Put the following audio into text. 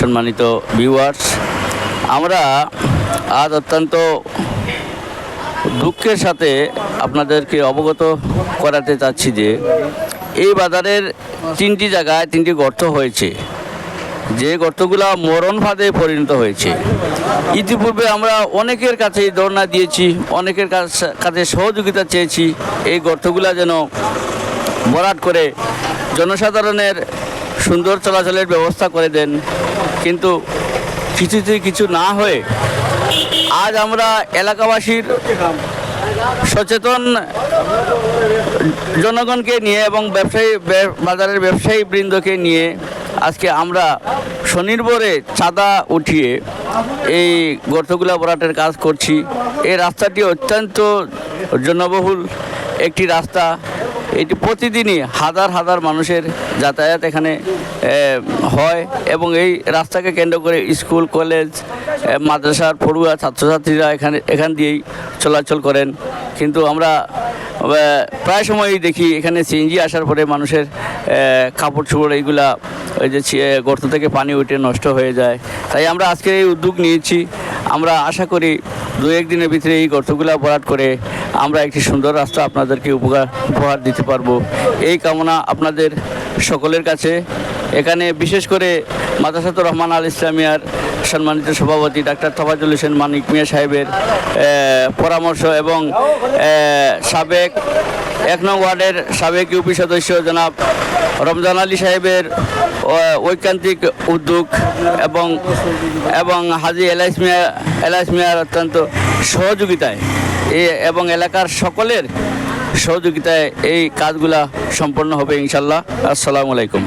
সম্মানিত ভিউয়ার্স আমরা আজ অত্যন্ত দুঃখের সাথে আপনাদেরকে অবগত করাতে চাচ্ছি যে, এই বাজারের তিনটি জায়গায় তিনটি গর্ত হয়েছে। যে গর্তগুলো মরণ ফাঁদে পরিণত হয়েছে। ইতিপূর্বে আমরা অনেকের কাছে ধর্ণা দিয়েছি, অনেকের কাছ- সহযোগিতা চেয়েছি। এই গর্তগুলো যেন ভরাট করে জনসাধারণের সুন্দর চলাচলের ব্যবস্থা করে দেন। কিন্তু কিছুতেই কিছু না হয়ে আজ আমরা এলাকাবাসীর সচেতন জনগণকে নিয়ে এবং ব্যবসায়ী বাজারের ব্যবসায়ী বৃন্দকে নিয়ে আজকে আমরা স্বনির্ভরে চাঁদা উঠিয়ে এই গর্তগুলা ভরাটের কাজ করছি। এই রাস্তাটি অত্যন্ত জনবহুল একটি রাস্তা। এটি প্রতিদিনই হাজার হাজার মানুষের যাতায়াত এখানে হয় এবং এই রাস্তাকে কেন্দ্র করে স্কুল, কলেজ মাদ্রাসার পড়ুয়া ছাত্রছাত্রীরা এখানে, এখান দিয়েই চলাচল করেন। কিন্তু আমরা প্রায় সময়ই দেখি এখানে সিএনজি আসার পরে মানুষের কাপড় চোপড় এইগুলা ওই যে গর্ত থেকে পানি উঠে নষ্ট হয়ে যায়। তাই আমরা আজকে এই উদ্যোগ নিয়েছি। আমরা আশা করি দু একদিনের ভিতরে এই গর্তগুলো ভরাট করে আমরা একটি সুন্দর রাস্তা আপনাদেরকে উপকার উপহার দিতে পারব। এই কামনা আপনাদের সকলের কাছে। এখানে বিশেষ করে মাদাসাতুর রহমান আল ইসলামিয়ার সম্মানিত সভাপতি ডাক্তার তফাজুল হোসেন মানিক মিয়া সাহেবের পরামর্শ এবং সাবেক এক নং ওয়ার্ডের সাবেক ইউপি সদস্য জনাব রমজান আলী সাহেবের ঐকান্তিক উদ্যোগ এবং এবং হাজি এলাইস মিয়া, এলাইস মিয়ার অত্যন্ত সহযোগিতায় এবং এলাকার সকলের সহযোগিতায় এই কাজগুলা সম্পন্ন হবে ইনশাল্লাহ আসসালামু আলাইকুম।